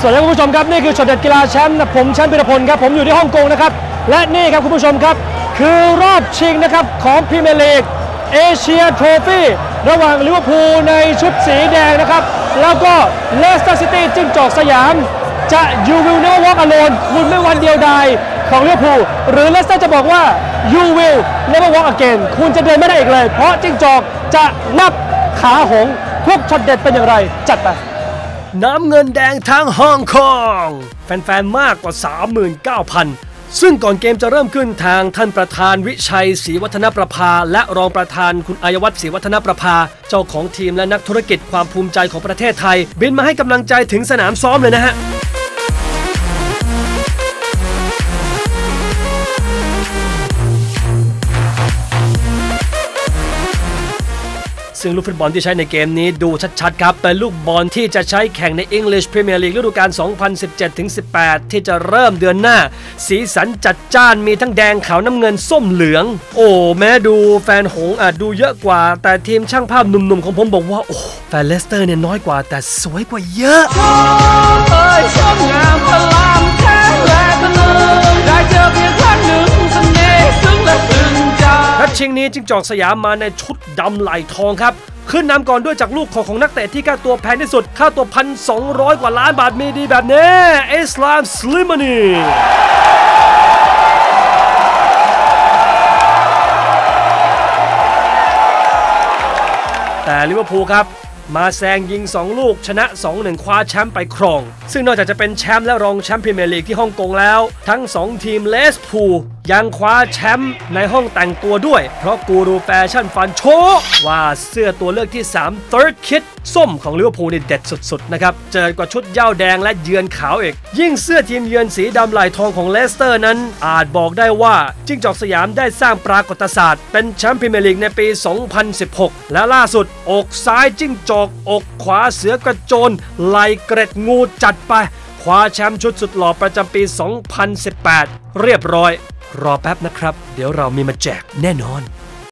สวัสดีคุณผู้ชมครับนี่คือช็อตเด็ดกีฬาแชมป์ผมแชมป์พิรพลครับผมอยู่ที่ฮ่องกงนะครับและนี่ครับคุณผู้ชมครับ คือรอบชิงนะครับของพรีเมียร์ลีกเอเชียโทรฟี่ระหว่างลิเวอร์พูลในชุดสีแดงนะครับ แล้วก็เลสเตอร์ซิตี้จิ้งจอกสยาม จะยูวิลเน v วอล์กอโลนคุณไม่วันเดียวใดของลิเวอร์พูลหรือเลสเตอร์จะบอกว่า you will never walk again คุณจะเดินไม่ได้อีกเลย เพราะจิ้งจอกจะนับขาหงส์ทุกช็อตเด็ดเป็นอย่างไร จัดไป น้ำเงินแดงทางฮ่องกงแฟนๆมากกว่า 39,000 ซึ่งก่อนเกมจะเริ่มขึ้นทางท่านประธานวิชัยศรีวัฒนประภา และรองประธานคุณอายวัฒน์ศรีวัฒนประภา เจ้าของทีมและนักธุรกิจความภูมิใจของประเทศไทย บินมาให้กำลังใจถึงสนามซ้อมเลยนะฮะ ซึ่งลูกฟุตบอลที่ใช้ในเกมนี้ดูชัดๆครับ เป็นลูกบอลที่จะใช้แข่งใน English Premier League ฤดูกาล 2017-18 ที่จะเริ่มเดือนหน้า สีสันจัดจ้านมีทั้งแดงขาวน้ำเงินส้มเหลือง โอ้แม้ดูแฟนหงอาจดูเยอะกว่า แต่ทีมช่างภาพหนุ่มๆของผมบอกว่า โอ้แฟนเลสเตอร์เนี่ยน้อยกว่าแต่สวยกว่าเยอะเอ้ยงามพลา งนี้จิงจอกสยามมาในชุดดำไหลทองครับ ขึ้นนำก่อนด้วยจากลูกของของนักเตะที่ค่าตัวแพงที่สุด ค่าตัวพันสองกว่าล้านบาทมีดีแบบนี้อิสลามสลิมานีแต่ลิเวอร์พูลครับมาแซงยิง 2 ลูกชนะ 2-1 คว้าแชมป์ไปครอง ซึ่งนอกจากจะเป็นแชมป์และรองแชมป์พรีเมียร์ลีกที่ฮ่องกงแล้ว ทั้ง 2 ทีมเลสพูล ยังคว้าแชมป์ในห้องแต่งตัวด้วย เพราะกูรูแฟชั่นฟันโชว์ว่าเสื้อตัวเลือกที่ 3 Third Kit ส้มของลิเวอร์พูลนี่เด็ดสุดๆนะครับ เจอกว่าชุดเย้าแดงและเยือนขาวเอกยิ่งเสื้อทีมเยือนสีดำลายทองของเลสเตอร์นั้น อาจบอกได้ว่าจิ้งจอกสยามได้สร้างปรากฏศาสตร์ เป็นแชมป์พรีเมียร์ลีกในปี 2016 และล่าสุด อกซ้ายจิ้งจอกอกขวาเสือกระโจนไหลเกร็ดงูจัดไปคว้าแชมป์ชุดสุดหล่อประจำปี 2018 เรียบร้อย รอแป๊บนะครับ เดี๋ยวเรามีมาแจกแน่นอน